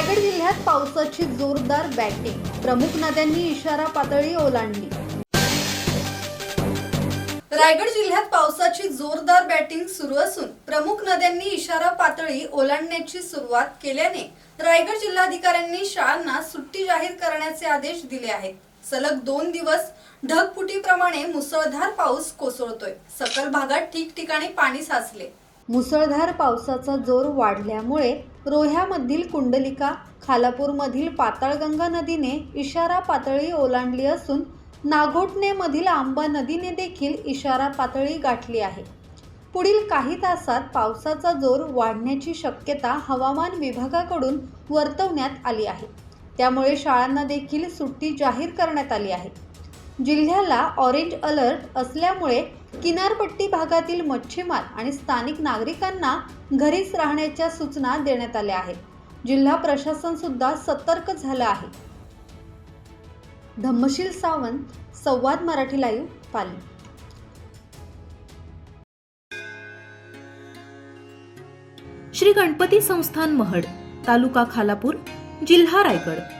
रायगड जिल्ह्यात पावसाची जोरदार बॅटिंग प्रमुख नद्यांनी इशारा पातळी ओलांडली. रायगड जिल्ह्यात पावसाची जोरदार बॅटिंग सुरू असून प्रमुख नद्यांनी इशारा पातळी ओलांडण्याची सुरुवात केल्याने रायगड जिल्हाधिकाऱ्यांनी शाळांना सुट्टी जाहीर करण्याचे आदेश दिले आहेत. सलग दोन दिवस ढगफुटीप्रमाणे मुसळधार पाऊस कोसळतोय. सकल भागात ठिकठिकाणी पाणी साचले. मुसळधार पावसाचा जोर वाढल्यामुळे रोह्यामधील कुंडलिका खालापूरमधील पाताळगंगा नदीने इशारा पातळी ओलांडली असून नागोटणेमधील आंबा नदीने देखील इशारा पातळी गाठली आहे. पुढील काही तासात पावसाचा जोर वाढण्याची शक्यता हवामान विभागाकडून वर्तवण्यात आली आहे. त्यामुळे शाळांना देखील सुट्टी जाहीर करण्यात आली आहे. जिल्ह्याला ऑरेंज अलर्ट असल्यामुळे किनारपट्टी भागातील मच्छीमार आणि स्थानिक नागरिकांना घरीच राहण्याच्या सूचना देण्यात आल्या आहेत. जिल्हा प्रशासन सुद्धा सतर्क झालं आहे. धम्मशील सावंत संवाद मराठी लाईव्ह पाली. श्री गणपती संस्थान महड तालुका खालापूर जिल्हा रायगड.